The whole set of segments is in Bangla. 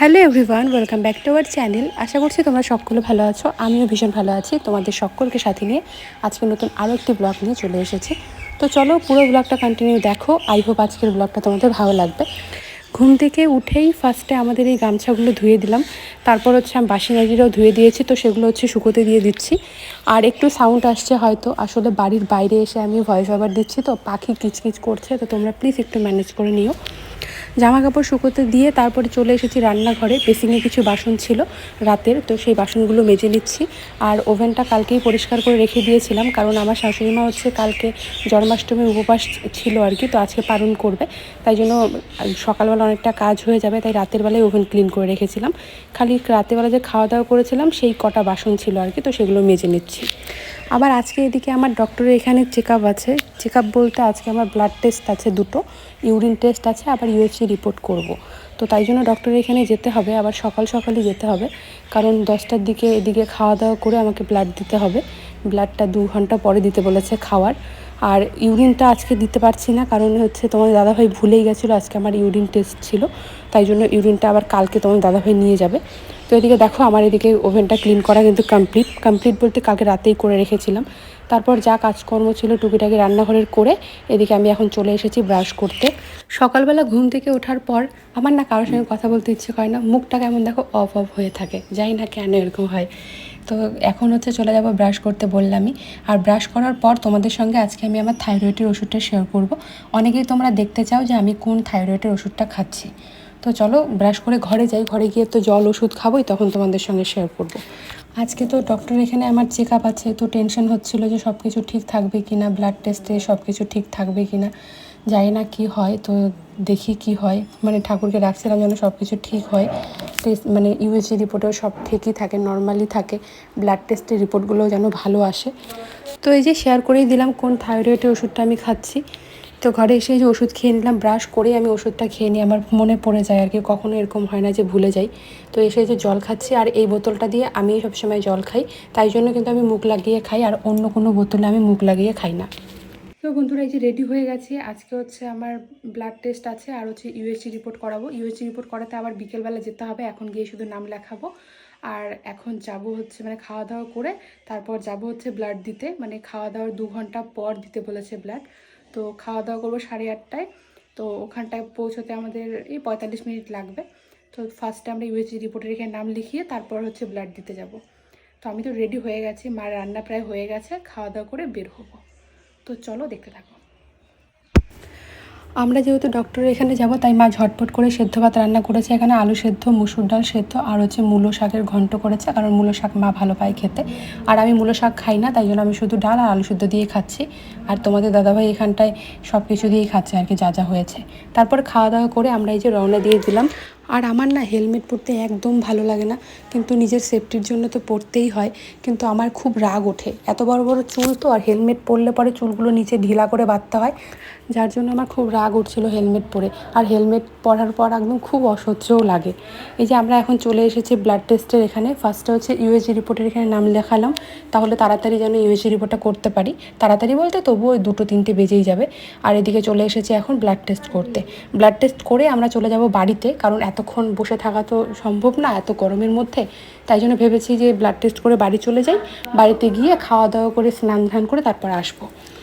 Hello everyone, welcome back to our channel. আশা করছি তোমরা সকলে ভালো আছো। আমিও ভীষণ ভালো আছি তোমাদের সকলকে সাথে নিয়ে। আজকে নতুন আরও একটি ব্লগ নিয়ে চলে এসেছি। তো চলো পুরো ব্লগটা কন্টিনিউ দেখো। আই হোপ আজকের ব্লগটা তোমাদের ভালো লাগবে। ঘুম থেকে উঠেই ফার্স্টে আমাদের এই গামছাগুলো ধুয়ে দিলাম। তারপর হচ্ছে আমি বাসি নাজিরাও ধুয়ে দিয়েছি। তো সেগুলো হচ্ছে শুকোতে দিয়ে দিচ্ছি। আর একটু সাউন্ড আসছে হয়তো। আসলে বাড়ির বাইরে এসে আমি ভয়েস ওভার দিচ্ছি। তো পাখি কিচকিচ করছে। তো তোমরা প্লিজ একটু ম্যানেজ করে নিও। জামা কাপড় শুকোতে দিয়ে তারপরে চলে এসেছি রান্নাঘরে। বেসিংয়ে কিছু বাসন ছিল রাতের, তো সেই বাসনগুলো মেজে নিচ্ছি। আর ওভেনটা কালকেই পরিষ্কার করে রেখে দিয়েছিলাম, কারণ আমার শাশুড়ি মা হচ্ছে কালকে জন্মাষ্টমী উপবাস ছিল আর কি, তো আজকে পালন করবে। তাই জন্য সকালবেলা অনেকটা কাজ হয়ে যাবে, তাই রাতের বেলায় ওভেন ক্লিন করে রেখেছিলাম। খালি রাতেরবেলা যে খাওয়া দাওয়া করেছিলাম, সেই কটা বাসন ছিল আর কি, তো সেগুলো মেজে নিচ্ছি। আবার আজকে এদিকে আমার ডক্টরের এখানে চেক আছে। চেক বলতে আজকে আমার ব্লাড টেস্ট আছে দুটো ইউরিন টেস্ট আছে, আবার ইউএসসি রিপোর্ট করব। তো তাই জন্য ডক্টরের এখানে যেতে হবে, আবার সকাল সকালই যেতে হবে। কারণ দশটার দিকে এদিকে খাওয়া দাওয়া করে আমাকে ব্লাড দিতে হবে। ব্লাডটা দু ঘণ্টা পরে দিতে বলেছে খাওয়ার। আর ইউরিনটা আজকে দিতে পারছি না, কারণ হচ্ছে তোমার দাদাভাই ভুলেই গেছিল, আজকে আমার ইউরিন টেস্ট ছিল, তাই জন্য ইউরিনটা আবার কালকে তোমার দাদাভাই নিয়ে যাবে। তো এদিকে দেখো আমার এদিকে ওভেনটা ক্লিন করা কিন্তু কমপ্লিট কমপ্লিট বলতে কালকে রাতেই করে রেখেছিলাম। তারপর যা কাজকর্ম ছিল টুকিটাকি রান্নাঘরের করে, এদিকে আমি এখন চলে এসেছি ব্রাশ করতে। সকালবেলা ঘুম থেকে ওঠার পর আমার না কারোর সঙ্গে কথা বলতে ইচ্ছে করে না, মুখটা কেমন দেখো অফ অফ হয়ে থাকে, জানি না কেন এরকম হয়। তো এখন হচ্ছে চলে যাব ব্রাশ করতে বললামই। আর ব্রাশ করার পর তোমাদের সঙ্গে আজকে আমি আমার থাইরয়েডের ওষুধটা শেয়ার করব। অনেকেই তোমরা দেখতে চাও যে আমি কোন থাইরয়েডের ওষুধটা খাচ্ছি। তো চলো ব্রাশ করে ঘরে যাই, ঘরে গিয়ে তো জল ওষুধ খাবোই, তখন তোমাদের সঙ্গে শেয়ার করব। আজকে তো ডক্টর এখানে আমার চেক আপ আছে, তো টেনশন হচ্ছিল যে সব কিছু ঠিক থাকবে কি না ব্লাড টেস্টে সব কিছু ঠিক থাকবে কি না জানি না কী হয়, তো দেখি কি হয়। মানে ঠাকুরকে রাখছিলাম যেন সব কিছু ঠিক হয়। টেস্ট মানে ইউএসজি রিপোর্টেও সব ঠিকই থাকে নর্মালি থাকে। ব্লাড টেস্টের রিপোর্টগুলোও যেন ভালো আসে। তো এই যে শেয়ার করেই দিলাম কোন থাইরয়েডের ওষুধটা আমি খাচ্ছি। তো ঘরে এসে যে ওষুধ খেয়ে নিলাম ব্রাশ করেই আমি ওষুধটা খেয়ে নিই। আমার মনে পড়ে যায় আর কি, কখনো এরকম হয় না যে ভুলে যাই। তো এসে যে জল খাচ্ছি আর এই বোতলটা দিয়ে আমি সবসময় জল খাই। তাই জন্য কিন্তু আমি মুখ লাগিয়ে খাই আর অন্য কোনো বোতলে আমি মুখ লাগিয়ে খাই না। তো বন্ধুরা এই যে রেডি হয়ে গেছি, আজকে হচ্ছে আমার ব্লাড টেস্ট আছে আর হচ্ছে ইউএসজি রিপোর্ট করাবো। ইউএসজি রিপোর্ট করাতে আবার বিকেলবেলা যেতে হবে, এখন গিয়ে শুধু নাম লেখাবো। আর এখন যাব হচ্ছে মানে খাওয়া দাওয়া করে, তারপর যাব হচ্ছে ব্লাড দিতে। মানে খাওয়া দাওয়ার দু ঘণ্টা পর দিতে বলেছে ব্লাড তো খাওয়া দাওয়া করব সাড়ে আটটায়। তো ওখানটায় পৌঁছতে আমাদের এই পঁয়তাল্লিশ মিনিট লাগবে। তো ফার্স্টে আমরা ইউএসজি রিপোর্টের এখানে নাম লিখিয়ে তারপর হচ্ছে ব্লাড দিতে যাব। তো আমি তো রেডি হয়ে গেছি, মার রান্না প্রায় হয়ে গেছে, খাওয়া দাওয়া করে বের হব। তো চলো দেখতে থাকো। আমরা যেহেতু ডক্টরের এখানে যাব, তাই মা ঝটপট করে সেদ্ধ ভাত রান্না করেছে। এখানে আলু সেদ্ধ, মুসুর ডাল সেদ্ধ, আর হচ্ছে মূলো শাকের ঘন্ট করেছে, কারণ মূলো শাক মা ভালো পায় খেতে। আর আমি মূলো শাক খাই না, তাই জন্য আমি শুধু ডাল আর আলু সেদ্ধ দিয়ে খাচ্ছি। আর তোমাদের দাদাভাই এখানটায় সব কিছু দিয়েই খাচ্ছে আর কি, যা যা হয়েছে। তারপর খাওয়া দাওয়া করে আমরা এই যে রওনা দিয়ে দিলাম। আর আমার না হেলমেট পরতে একদম ভালো লাগে না, কিন্তু নিজের সেফটির জন্য তো পরতেই হয়। কিন্তু আমার খুব রাগ ওঠে। এত বড় বড় চুল তো, আর হেলমেট পরলে পরে চুলগুলো নিচে ঢিলা করে বাঁধতে হয়। যার জন্য আমার খুব রাগ উঠছিল হেলমেট পরে। আর হেলমেট পরার পর একদম খুব অসহ্যও লাগে। এই যে আমরা এখন চলে এসেছি ব্লাড টেস্টের এখানে। ফার্স্টে হচ্ছে ইউএসজি রিপোর্টের এখানে নাম লেখালাম। তাহলে তাড়াতাড়ি যেন ইউএসজি রিপোর্টটা করতে পারি। তাড়াতাড়ি বলতে তবুও ওই দুটো তিনটে বেজেই যাবে। আর এদিকে চলে এসেছি এখন ব্লাড টেস্ট করতে। ব্লাড টেস্ট করে আমরা চলে যাব বাড়িতে, কারণ এতক্ষণ বসে থাকা তো সম্ভব না, এত গরমের মধ্যে। তাই জন্য ভেবেছি যে ব্লাড টেস্ট করে বাড়ি চলে যাই। বাড়িতে গিয়ে খাওয়া দাওয়া করে স্নান ধান করে তারপর আসব।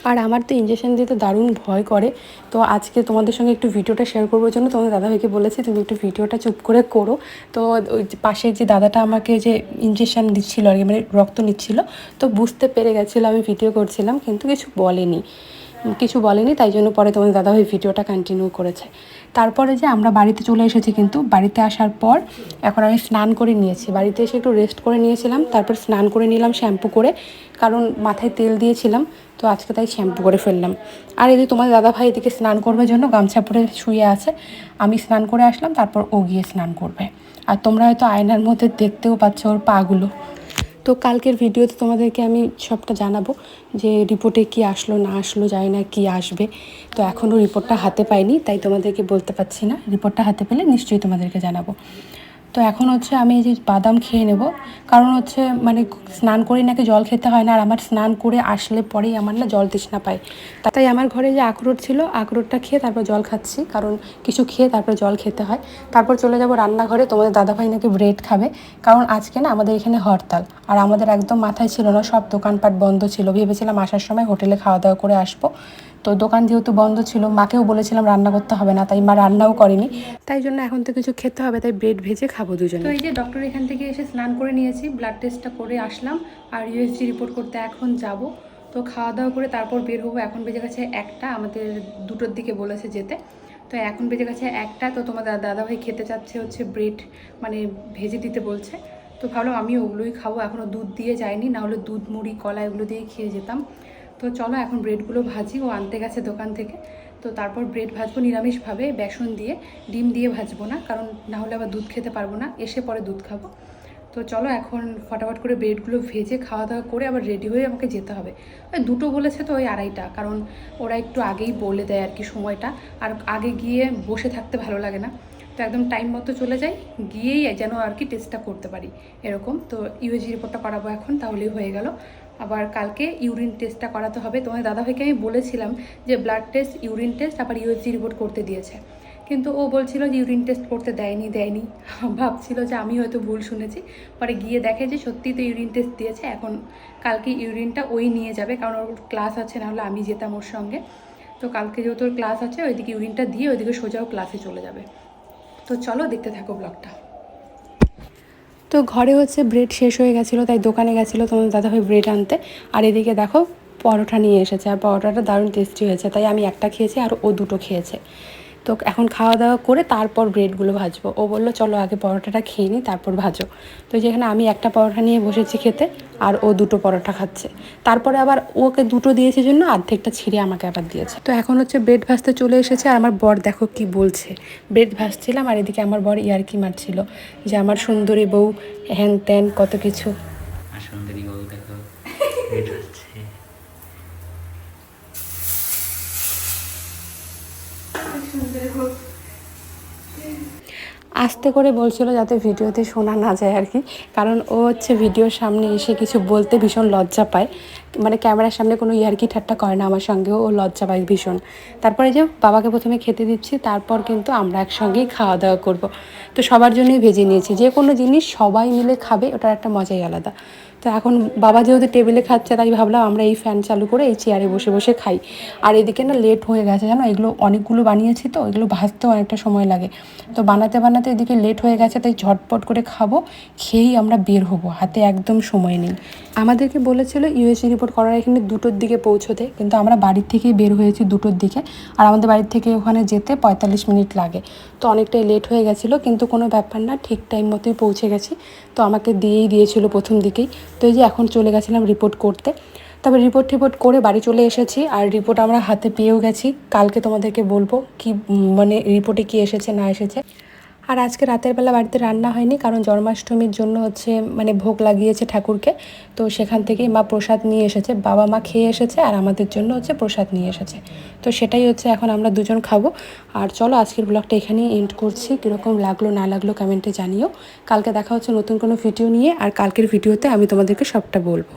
আর আমার তো ইঞ্জেকশন দিতে দারুণ ভয় করে। তো আজকে তোমাদের সঙ্গে একটু ভিডিওটা শেয়ার করবার জন্য। তোমাদের দাদাভাইকে বলেছি, তুমি একটু ভিডিওটা চুপ করে করো। তো ওই পাশের যে দাদাটা আমাকে যে ইঞ্জেকশন দিচ্ছিল আর কি মানে রক্ত নিচ্ছিল, তো বুঝতে পেরে গেছিল আমি ভিডিও করছিলাম, কিন্তু কিছু বলেনি। কিছু বলেনি, তাই জন্য পরে তোমাদের দাদাভাই ভিডিওটা কন্টিনিউ করেছে। তারপরে যে আমরা বাড়িতে চলে এসেছি কিন্তু বাড়িতে আসার পর এখন আমি স্নান করে নিয়েছি। বাড়িতে এসে একটু রেস্ট করে নিয়েছিলাম, তারপর স্নান করে নিলাম শ্যাম্পু করে, কারণ মাথায় তেল দিয়েছিলাম, তো আজকে তাই শ্যাম্পু করে ফেললাম। আর এদিকে তোমাদের দাদাভাই এদিকে স্নান করবার জন্য গামছা পরে শুয়ে আছে, আমি স্নান করে আসলাম, তারপর ও গিয়ে স্নান করবে। আর তোমরা হয়তো আয়নার মধ্যে দেখতেও পাচ্ছ ওর পাগুলো। তো কালকের ভিডিওতে তোমাদেরকে আমি সবটা জানাব যে রিপোর্টে কি আসলো, না আসলো, জানি না কি আসবে। তো এখনও রিপোর্টটা হাতে পাইনি, তাই তোমাদেরকে বলতে পারছি না। রিপোর্টটা হাতে পেলে নিশ্চয়ই তোমাদেরকে জানাব। তো এখন হচ্ছে আমি যে বাদাম খেয়ে নেব। কারণ হচ্ছে মানে স্নান করে নাকি জল খেতে হয় না। আর আমার স্নান করে আসলে পরেই আমার না জল তৃষ্ণা পায়। তাই আমার ঘরে যে আখরোট ছিল, আখরোটটা খেয়ে তারপর জল খাচ্ছি। কারণ কিছু খেয়ে তারপর জল খেতে হয়। তারপর চলে যাব রান্নাঘরে। তোমাদের দাদাভাই নাকি ব্রেড খাবে। কারণ আজকে না আমাদের এখানে হরতাল। আর আমাদের একদম মাথায় ছিল না, সব দোকানপাট বন্ধ ছিল। ভেবেছিলাম আসার সময় হোটেলে খাওয়া দাওয়া করে আসব। তো দোকান যেহেতু বন্ধ ছিল মাকেও বলেছিলাম রান্না করতে হবে না তাই মা রান্নাও করেনি। তাই জন্য এখন তো কিছু খেতে হবে তাই ব্রেড ভেজে খাব দুজনে। তো এই যে ডক্টর এখান থেকে এসে স্নান করে নিয়েছি ব্লাড টেস্টটা করে আসলাম আর ইউএসজি রিপোর্ট করতে এখন যাব। তো খাওয়া দাওয়া করে তারপর বের হব এখন বেজে গেছে একটা আমাদের দুটোর দিকে বলেছে যেতে। তো এখন বেজে গেছে একটা তো তোমার দাদা দাদাভাই খেতে চাচ্ছে হচ্ছে ব্রেড মানে ভেজে দিতে বলছে। তো ভাবলাম আমি ওগুলোই খাব এখনও দুধ দিয়ে যায়নি না হলে দুধ মুড়ি কলা এগুলো দিয়ে খেয়ে যেতাম। তো চলো এখন ব্রেডগুলো ভাজি, ও আনতে গেছে দোকান থেকে। তো তারপর ব্রেড ভাজবো নিরামিষভাবে, বেসন দিয়ে, ডিম দিয়ে ভাজবো না, কারণ না হলে আবার দুধ খেতে পারব না, এসে পরে দুধ খাব। তো চলো এখন ফটাফট করে ব্রেডগুলো ভেজে খাওয়া দাওয়া করে আবার রেডি হয়ে আমাকে যেতে হবে। ওই দুটো বলেছে তো ওই আড়াইটা, কারণ ওরা একটু আগেই বলে দেয় আর কি সময়টা, আর আগে গিয়ে বসে থাকতে ভালো লাগে না। তো একদম টাইম মতো চলে যাই, গিয়েই যেন আর কি টেস্টটা করতে পারি, এরকম। তো ইউএজি রিপোর্টটা করাবো এখন, তাহলেই হয়ে গেল। আবার কালকে ইউরিন টেস্টটা করাতে হবে। তোমার দাদাভাইকে আমি বলেছিলাম যে ব্লাড টেস্ট ইউরিন টেস্ট আবার ইউএসজি রিপোর্ট করতে দিয়েছে। কিন্তু ও বলছিল যে ইউরিন টেস্ট করতে দেয়নি দেয়নি। ভাবছিল যে আমি হয়তো ভুল শুনেছি। পরে গিয়ে দেখে যে সত্যি তো ইউরিন টেস্ট দিয়েছে। এখন কালকে ইউরিনটা ওই নিয়ে যাবে। কারণ ওর ক্লাস আছে না হলে আমি যেতাম ওর সঙ্গে। তো কালকে যেহেতু ওর ক্লাস আছে, ওইদিকে ইউরিনটা দিয়ে ওইদিকে সোজাও ক্লাসে চলে যাবে। তো চলো দেখতে থাকো ব্লগটা তো ঘরে হচ্ছে ব্রেড শেষ হয়ে গেছিল, তাই দোকানে গেছিল তোমার দাদাভাই ব্রেড আনতে। আর এদিকে দেখো, পরোটা নিয়ে এসেছে। আর পরোটাটা দারুণ টেস্টি হয়েছে। তাই আমি একটা খেয়েছি আর ও দুটো খেয়েছে। তো এখন খাওয়া দাওয়া করে তারপর ব্রেডগুলো ভাজবো। ও বলল, চলো আগে পরোটাটা খেয়ে নিই তারপর ভাজো। তো যেখানে আমি একটা পরোটা নিয়ে বসেছি খেতে, আর ও দুটো পরোটা খাচ্ছে। তারপরে আবার ওকে দুটো দিয়েছে জন্য অর্ধেকটা ছিঁড়ে আমাকে আবার দিয়েছে। তো এখন হচ্ছে ব্রেড ভাজতে চলে এসেছে, আর আমার বর দেখো কি বলছে। ব্রেড ভাজছিলাম, আর এদিকে আমার বর ইয়ারকি মারছিল, যে আমার সুন্দরী বউ হ্যান ত্যান কত কিছু। সুন্দরী বউ দেখো রেড হচ্ছে আস্তে করে বলছিল যাতে ভিডিওতে শোনা না যায় আর কি। কারণ ও হচ্ছে ভিডিওর সামনে এসে কিছু বলতে ভীষণ লজ্জা পায়। মানে ক্যামেরার সামনে কোনো ইয়ার্কি ঠাট্টা করে না আমার সঙ্গেও, ও লজ্জা পায় ভীষণ। তারপরে যে বাবাকে প্রথমে খেতে দিচ্ছি, তারপর কিন্তু আমরা একসঙ্গেই খাওয়া দাওয়া করব। তো সবার জন্যই ভেজে নিয়েছি। যে কোনো জিনিস সবাই মিলে খাবে, ওটার একটা মজাই আলাদা। তো এখন বাবা যেহেতু টেবিলে খাচ্ছে, তাই ভাবলাম আমরা এই ফ্যান চালু করে এই চেয়ারে বসে বসে খাই। আর এদিকে না লেট হয়ে গেছে জানো, এগুলো অনেকগুলো বানিয়েছি তো, এগুলো ভাজতেও অনেকটা সময় লাগে। তো বানাতে বানাতে এদিকে লেট হয়ে গেছে, তাই ঝটপট করে খাব, খেয়েই আমরা বের হব, হাতে একদম সময় নেই। আমাদেরকে বলেছিল, ইউএসজি রিপোর্ট করার এখানে দুটোর দিকে পৌঁছতে, কিন্তু আমরা বাড়ির থেকেই বের হয়েছি দুটোর দিকে। আর আমাদের বাড়ির থেকে ওখানে যেতে পঁয়তাল্লিশ মিনিট লাগে। তো অনেকটাই লেট হয়ে গেছিল, কিন্তু কোনো ব্যাপার না, ঠিক টাইম মতোই পৌঁছে গেছি। তো আমাকে দিয়েই দিয়েছিল প্রথম দিকেই। তো এই যে এখন চলে গেছিলাম রিপোর্ট করতে। তবে রিপোর্ট টিপোর্ট করে বাড়ি চলে এসেছি, আর রিপোর্ট আমরা হাতে পেয়েও গেছি। কালকে তোমাদেরকে বলব কি মানে রিপোর্টে কি এসেছে, না এসেছে। আর আজকে রাতের বেলা বাড়িতে রান্না হয়নি, কারণ জন্মাষ্টমীর জন্য হচ্ছে মানে ভোগ লাগিয়েছে ঠাকুরকে। তো সেখান থেকেই মা প্রসাদ নিয়ে এসেছে, বাবা মা খেয়ে এসেছে আর আমাদের জন্য হচ্ছে প্রসাদ নিয়ে এসেছে। তো সেটাই হচ্ছে এখন আমরা দুজন খাব। আর চলো আজকের ব্লগটা এখানেই এন্ড করছি, কীরকম লাগল না লাগল কমেন্টে জানিও। কালকে দেখা হচ্ছে নতুন কোনো ভিডিও নিয়ে, আর কালকের ভিডিওতে আমি তোমাদেরকে সবটা বলব।